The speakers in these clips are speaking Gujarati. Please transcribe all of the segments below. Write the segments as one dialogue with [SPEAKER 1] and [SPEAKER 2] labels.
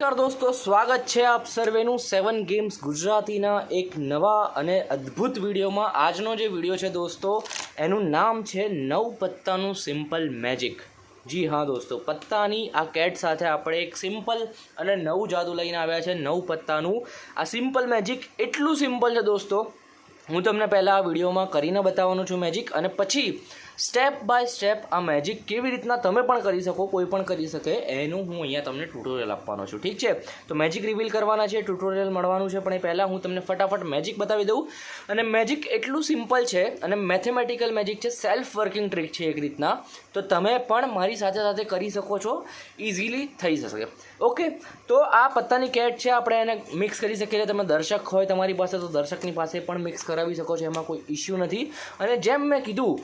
[SPEAKER 1] નમસ્કાર દોસ્તો, સ્વાગત છે આપ સર્વેનું સેવન ગેમ્સ ગુજરાતીના એક નવા અને અદ્ભુત વિડીયોમાં. આજનો જે વીડિયો છે દોસ્તો, એનું નામ છે નવ પત્તાનું સિમ્પલ મેજિક જી હા દોસ્તો, પત્તાની આ કેટ સાથે આપણે એક સિમ્પલ અને નવું જાદુ લઈને આવ્યા છે નવ પત્તાનું આ સિમ્પલ મેજિક એટલું સિમ્પલ છે દોસ્તો. હું તમને પહેલાં આ વિડીયોમાં કરીને બતાવવાનું છું મેજિક અને પછી સ્ટેપ બાય સ્ટેપ આ મેજિક કેવી રીતના તમે પણ કરી શકો, કોઈ પણ કરી શકે, એનું હું અહીંયા તમને ટ્યુટોરિયલ આપવાનો છું. ઠીક છે? તો મેજિક રિવીલ કરવાના છે ટ્યુટોરિયલ મળવાનું છે, પણ એ પહેલાં હું તમને ફટાફટ મેજિક બતાવી દઉં. અને મેજિક એટલું સિમ્પલ છે, અને મેથેમેટિકલ મેજિક છે સેલ્ફ વર્કિંગ ટ્રીક છે એક રીતના. તો તમે પણ મારી સાથે સાથે કરી શકો છો ઇઝીલી થઈ શકે. ઓકે તો આ પત્તાની કેટ છે, આપણે એને મિક્સ કરી શકીએ. તમે દર્શક હોય તમારી પાસે, તો દર્શકની પાસે પણ મિક્સ કરાવી શકો છો, એમાં કોઈ ઇશ્યુ નથી. અને જેમ મેં કીધું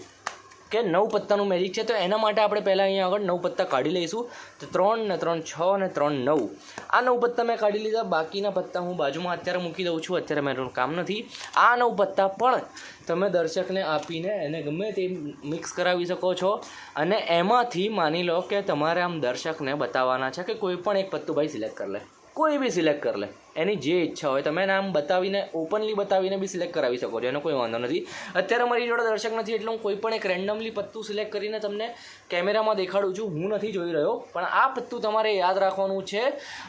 [SPEAKER 1] કે નવ પત્તાનું મેજિક છે, તો એના માટે આપણે પહેલાં અહીંયા આગળ નવ પત્તા કાઢી લઈશું. તો ત્રણ ને ત્રણ છ ને ત્રણ નવ. આ નવ પત્તા મેં કાઢી લીધા. બાકીના પત્તા હું બાજુમાં અત્યારે મૂકી દઉં છું. અત્યારે મારું કામ નથી. આ નવ પત્તા પણ તમે દર્શકને આપીને એને ગમે તે મિક્સ કરાવી શકો છો. અને એમાંથી માની લો કે તમારે આમ દર્શકને બતાવવાના છે કે કોઈ પણ એક પત્તું ભાઈ સિલેક્ટ કરી લે. કોઈ બી સિલેક્ટ કરી લે. એની જે ઈચ્છા હોય, તમે નામ બતાવીને ઓપનલી બતાવીને બી સિલેક્ટ કરાવી શકો છો. એનો કોઈ વાંધો નથી. અત્યારે મારી જોડે દર્શક નથી, એટલે હું કોઈ પણ એક રેન્ડમલી પત્તું સિલેક્ટ કરીને તમને કેમેરામાં દેખાડું છું. હું નથી જોઈ રહ્યો, પણ આ પત્તું તમારે યાદ રાખવાનું છે.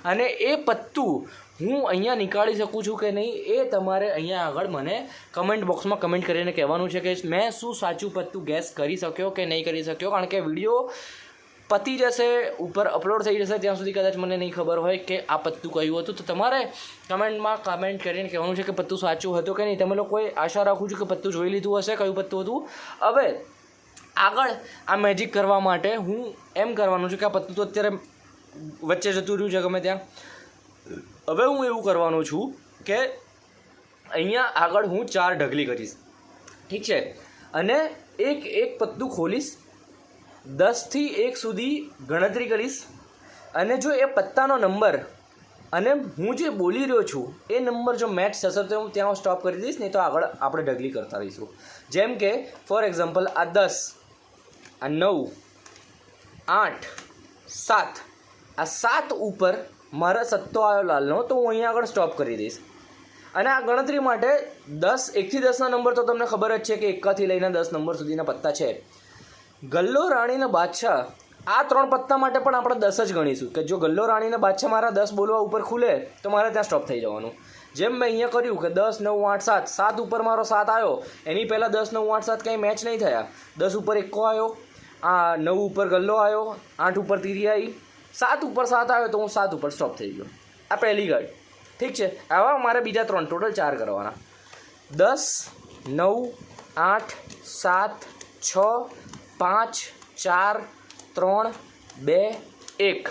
[SPEAKER 1] અને એ પત્તું હું અહીંયા નીકાળી શકું છું કે નહીં, એ તમારે અહીંયા આગળ મને કમેન્ટ બોક્સમાં કમેન્ટ કરીને કહેવાનું છે કે મેં શું સાચું પત્તું ગેસ કરી શક્યો કે નહીં કરી શક્યો? કારણ કે વીડિયો પતી જશે, ઉપર અપલોડ થઈ જશે, ત્યાં સુધી કદાચ મને નહીં ખબર હોય કે આ પત્તું કયું હતું. તો તમારે કમેન્ટમાં કમેન્ટ કરીને કહેવાનું છે કે પત્તું સાચું હતું કે નહીં. તમે લોકોએ આશા રાખું છું કે પત્તું જોઈ લીધું હશે, કયું પત્તું હતું. હવે, આગળ આ મેજિક કરવા માટે હું એમ કરવાનું છું કે આ પત્તું તો અત્યારે વચ્ચે જતું રહ્યું છે ગમે ત્યાં. હવે હું એવું કરવાનું છું કે અહીંયા આગળ હું ચાર ઢગલી કરીશ. ઠીક છે? અને એક એક પત્તું ખોલીશ. દસથી એક સુધી ગણતરી કરીશ. અને જો એ પત્તાનો નંબર અને હું જે બોલી રહ્યો છું, એ નંબર જો મેચ થશે તો હું ત્યાં સ્ટોપ કરી દઈશ, નહીં તો આગળ આપણે ઢગલી કરતા રહીશું. જેમ કે ફોર એક્ઝામ્પલ આ દસ, આ નવ, આઠ, સાત. આ સાત ઉપર મારા સત્તો આવ્યો લાલનો, તો હું અહીંયા આગળ સ્ટોપ કરી દઈશ. અને આ ગણતરી માટે દસ, એકથી દસના નંબર તો તમને ખબર જ છે કે એકાથી લઈને દસ નંબર સુધીના પત્તા છે. ગલ્લો રાણીના બાદશાહ, આ ત્રણ પત્તા માટે પણ આપણે દસ જ ગણીશું કે જો ગલ્લો રાણીના બાદશાહ મારા દસ બોલવા ઉપર ખુલે, તો મારે ત્યાં સ્ટોપ થઈ જવાનું. જેમ મેં અહીંયા કર્યું કે દસ, નવ, આઠ, સાત સાત ઉપર મારો સાત આવ્યો, એની પહેલાં દસ, નવ, આઠ, સાત કંઈ મેચ નહીં થયા. દસ ઉપર એકો આવ્યો, આ નવ ઉપર ગલ્લો આવ્યો, આઠ ઉપર તીરી આવી, સાત ઉપર સાત આવ્યો તો હું સાત ઉપર સ્ટોપ થઈ ગયો. આ પહેલી ગાડી. ઠીક છે? આવા મારે બીજા ત્રણ ટોટલ ચાર કરવાના. દસ, નવ, આઠ, સાત, છ પાંચ, ચાર, ત્રણ, બે, એક.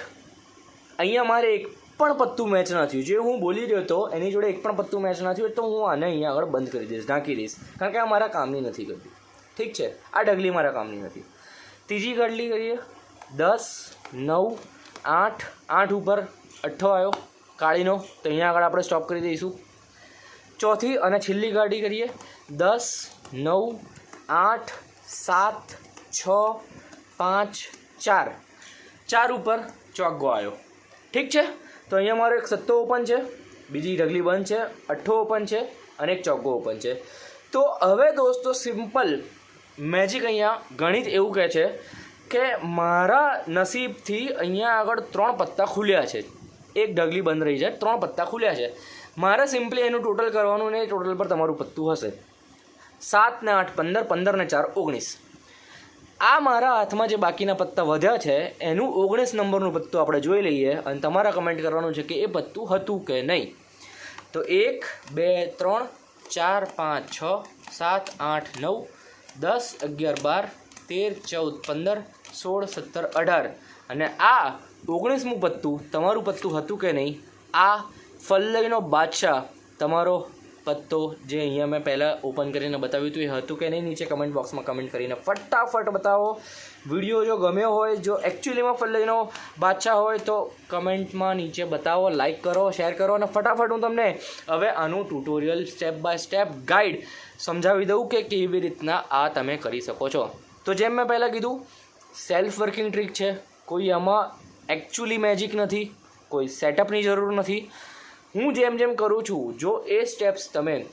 [SPEAKER 1] અહીંયા મારે એક પણ પત્તું મેચ ન થયું. જે હું બોલી રહ્યો હતો, એની જોડે એક પણ પત્તું મેચ ન થયું, તો હું આને અહીંયા આગળ બંધ કરી દઈશ, ઢાંકી દઈશ. કારણ કે આ મારા કામની નથી કરતી. ઠીક છે? આ ડગલી મારા કામની નથી. ત્રીજી ગડલી કરીએ. દસ, નવ, આઠ આઠ ઉપર અઠ્ઠો આવ્યો. કાળીનો, તો અહીંયા આગળ આપણે સ્ટોપ કરી દઈશું. ચોથી અને છેલ્લી ગાડી કરીએ. દસ, નવ, આઠ, સાત છ, પાંચ, ચાર. ચાર ઉપર ચોગ્ગો આવ્યો. ઠીક છે? તો અહીંયા મારો એક સત્તો ઓપન છે, બીજી ઢગલી બંધ છે, અઠ્ઠો ઓપન છે, અને એક ચોગ્ગો ઓપન છે. તો હવે દોસ્તો સિમ્પલ મેજિક અહીંયા ગણિત એવું કહે છે કે મારા નસીબથી અહીંયા આગળ ત્રણ પત્તા ખુલ્યા છે. એક ઢગલી બંધ રહી છે ત્રણ પત્તા ખુલ્યા છે. મારે સિમ્પલી એનું ટોટલ કરવાનું ને ટોટલ પર તમારું પત્તું હશે. સાત ને આઠ, પંદર પંદર ને ચાર, ઓગણીસ. આ મારા હાથમાં જે બાકીના પત્તા વધ્યા છે, એનું ઓગણીસ નંબરનું પત્તું આપણે જોઈ લઈએ અને તમારા કમેન્ટ કરવાનું છે કે એ પત્તું હતું કે નહીં. તો એક, બે, ત્રણ, ચાર, પાંચ, છ, સાત, આઠ, નવ, દસ, અગિયાર, બાર, તેર, ચૌદ, પંદર, સોળ, સત્તર, અઢાર. અને આ ઓગણીસમું પત્તું તમારું પત્તું હતું કે નહીં? આ ફલ્લઈનો બાદશાહ તમારો પત્તો જે અહીંયા મેં પહેલાં ઓપન કરીને બતાવ્યું હતું, એ હતું કે નહીં, નીચે કમેન્ટ બોક્સમાં કમેન્ટ કરીને ફટાફટ બતાવો. વીડિયો જો ગમ્યો હોય, જો એકચ્યુઅલીમાં ફલ્લઈનો બાદશાહ હોય, તો કમેન્ટમાં નીચે બતાવો લાઇક કરો શેર કરો, અને ફટાફટ હું તમને હવે આનું tutorial step by step guide સમજાવી દઉં કે કેવી રીતના આ તમે કરી શકો છો. તો જેમ મેં પહેલાં કીધું સેલ્ફ વર્કિંગ ટ્રીક છે. કોઈ આમાં એકચ્યુઅલી મેજિક નથી, કોઈ સેટઅપની જરૂર નથી. હું જેમ જેમ કરું છું, જો એ સ્ટેપ્સ તમે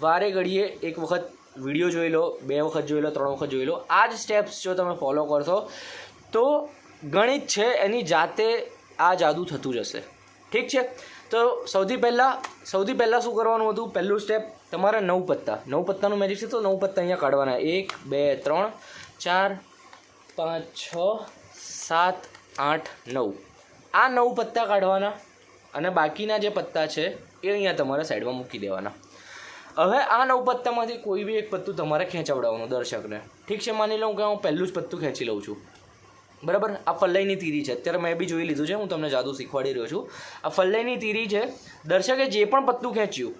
[SPEAKER 1] વારે ઘડીએ એક વખત વીડિયો જોઈ લો, બે વખત જોઈ લો, ત્રણ વખત જોઈ લો, આ જ સ્ટેપ્સ જો તમે ફોલો કરશો, તો ગણિત છે એની જાતે આ જાદુ થતું જશે. ઠીક છે? તો સૌથી પહેલાં સૌથી પહેલાં શું કરવાનું હતું? પહેલું સ્ટેપ તમારા નવ પત્તા. નવ પત્તાનું મેજિક છે તો નવ પત્તા અહીંયા કાઢવાના. એક, બે, ત્રણ, ચાર, પાંચ, છ, સાત, આઠ, નવ. આ નવ પત્તા કાઢવાના. અને બાકીના જે પત્તા છે, એ અહીંયા તમારે સાઈડમાં મૂકી દેવાના. હવે આ નવ પત્તામાંથી કોઈ બી એક પત્તું તમારે ખેંચાવડાવવાનું, દર્શકને. ઠીક છે, માની લઉં કે હું પહેલું જ પત્તું ખેંચી લઉં છું. બરાબર? આ ફલ્લાઈની તીરી છે. અત્યારે મેં બી જોઈ લીધું છે, હું તમને જાદુ શીખવાડી રહ્યો છું. આ ફલ્લાઈની તીરી છે. દર્શકે જે પણ પત્તું ખેંચ્યું,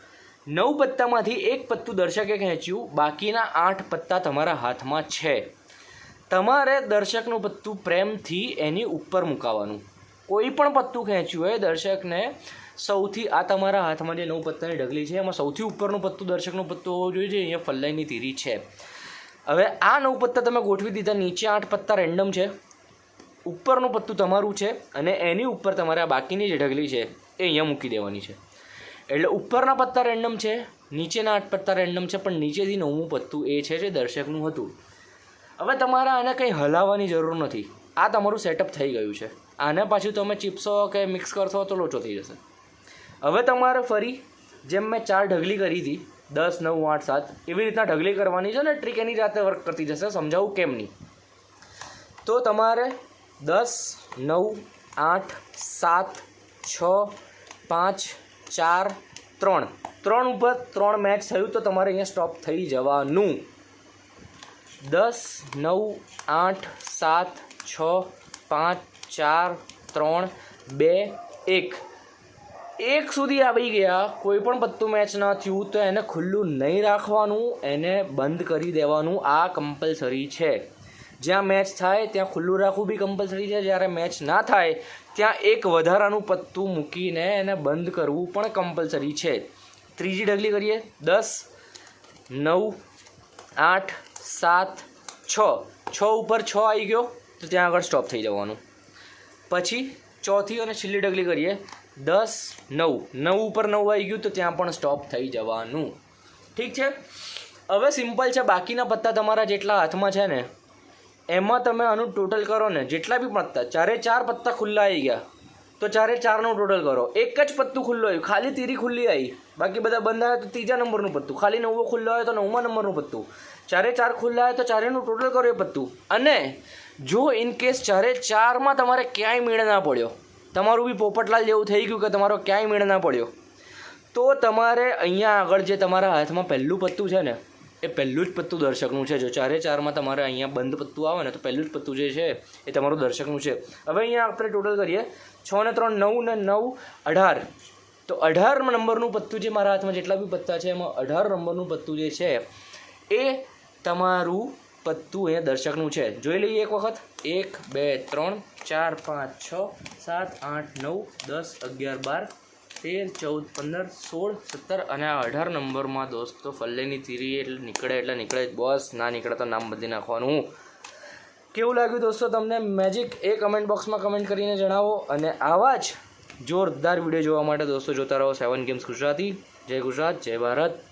[SPEAKER 1] નવ પત્તામાંથી એક પત્તું દર્શકે ખેંચ્યું, બાકીના આઠ પત્તા તમારા હાથમાં છે. તમારે દર્શકનું પત્તું પ્રેમથી એની ઉપર મુકાવવાનું કોઈ પણ પત્તું ખેંચ્યું હોય દર્શકને સૌથી, આ તમારા હાથમાં જે નવ પત્તાની ઢગલી છે, એમાં સૌથી ઉપરનું પત્તું, દર્શકનું પત્તું હોવું જોઈએ અહીંયા ફલ્લાઈની તીરી છે. હવે આ નવ પત્તા તમે ગોઠવી દીધા, નીચે આઠ પત્તા રેન્ડમ છે. ઉપરનું પત્તું તમારું છે અને એની ઉપર તમારે આ બાકીની જે ઢગલી છે એ અહીંયા મૂકી દેવાની છે. એટલે ઉપરના પત્તા રેન્ડમ છે, નીચેના આઠ પત્તા રેન્ડમ છે, પણ નીચેથી નવમું પત્તું એ છે જે દર્શકનું હતું. હવે તમારે આને કંઈ હલાવવાની જરૂર નથી. આ તમારું સેટઅપ થઈ ગયું છે. આને પાછું તમે ચિપ્સો કે મિક્સ કરશો તો લોચો થઈ જશે. હવે તમારે ફરી જેમ મેં ચાર ઢગલી કરી હતી, દસ, નવ, આઠ, સાત, એવી રીતના ઢગલી કરવાની છે ને ટ્રીક એની જાતે વર્ક કરતી જશે, સમજાવું કેમ નહીં. તો તમારે દસ, નવ, આઠ, સાત, છ, પાંચ, ચાર, ત્રણ. ત્રણ ઉપર ત્રણ મેચ થયું તો તમારે અહીંયા સ્ટોપ થઈ જવાનું. દસ, નવ, આઠ, સાત, છ, પાંચ ચાર, ત્રણ, બે, એક. એક સુધી આવી ગયા, કોઈ પણ પત્તું મેચ ન થયું, તો એને ખુલ્લું નહીં રાખવાનું, એને બંધ કરી દેવાનું. આ કમ્પલસરી છે. જ્યાં મેચ થાય, ત્યાં ખુલ્લું રાખવું બી કમ્પલસરી છે. જ્યારે મેચ ના થાય, ત્યાં એક વધારાનું પત્તું મૂકીને એને બંધ કરવું પણ કમ્પલસરી છે. ત્રીજી ઢગલી કરીએ. દસ, નવ, આઠ, સાત, છ. છ ઉપર છ આવી ગયો, તો ત્યાં આગળ સ્ટોપ થઈ જવાનું. પછી ચોથી અને છેલ્લી ડગલી કરીએ. દસ, નવ. નવ ઉપર નવ આવી ગયું તો ત્યાં પણ સ્ટોપ થઈ જવાનું. ઠીક છે? હવે સિમ્પલ છે, બાકીના પત્તા તમારા જેટલા હાથમાં છે ને, એમાં તમે આનું ટોટલ કરો ને, જેટલા બી પત્તા, ચારે ચાર પત્તા ખુલ્લા આવી ગયા, તો ચારે ચારનું ટોટલ કરો. એક જ પત્તું ખુલ્લું આવ્યું, ખાલી તીરી ખુલ્લી આવી બાકી બધા બંધ આવ્યા તો ત્રીજા નંબરનું પત્તું, ખાલી નવું ખુલ્લો હોય તો નવમા નંબરનું પત્તું. ચારે ચાર ખુલ્લા હોય તો ચારેનું ટોટલ કરો એ પત્તું. અને જો ઇન કેસ ચારે ચારમાં તમારે ક્યાંય મેળ ના પડ્યો, તમારું બી પોપટલાલ જેવું થઈ ગયું કે તમારો ક્યાંય મેળ ના પડ્યો, તો તમારે અહીંયા આગળ જે તમારા હાથમાં પહેલું પત્તું છે ને, એ પહેલું જ પત્તું દર્શકનું છે. જો ચારે ચારમાં તમારે અહીંયા બંધ પત્તું આવે ને, તો પહેલું જ પત્તું જે છે, એ તમારું દર્શકનું છે. હવે અહીંયા આપણે ટોટલ કરીએ. છ ને ત્રણ, નવ ને નવ, અઢાર. તો અઢાર નંબરનું પત્તું જે મારા હાથમાં જેટલા બી પત્તા છે, એમાં અઢાર નંબરનું પત્તું જે છે, એ તમારું પત્તું એ દર્શકનું છે. જોઈ લઈએ એક વખત. એક, બે, ત્રણ, ચાર, પાંચ, છ, સાત, આઠ, નવ, દસ, અગિયાર, બાર, તેર, ચૌદ, પંદર, સોળ, સત્તર અને આ અઢાર નંબરમાં દોસ્તો ફલ્લેની તીરી એટલે નીકળે એટલે નીકળે બસ, ના નીકળે તો નામ બદલી નાખવાનું. કેવું લાગ્યું દોસ્તો તમને? મેજિક એ કમેન્ટ બોક્સમાં કમેન્ટ કરીને જણાવો. અને આવા જ જોરદાર વીડિયો જોવા માટે દોસ્તો જોતા રહો. Seven games Gujarati. જય ગુજરાત, જય ભારત.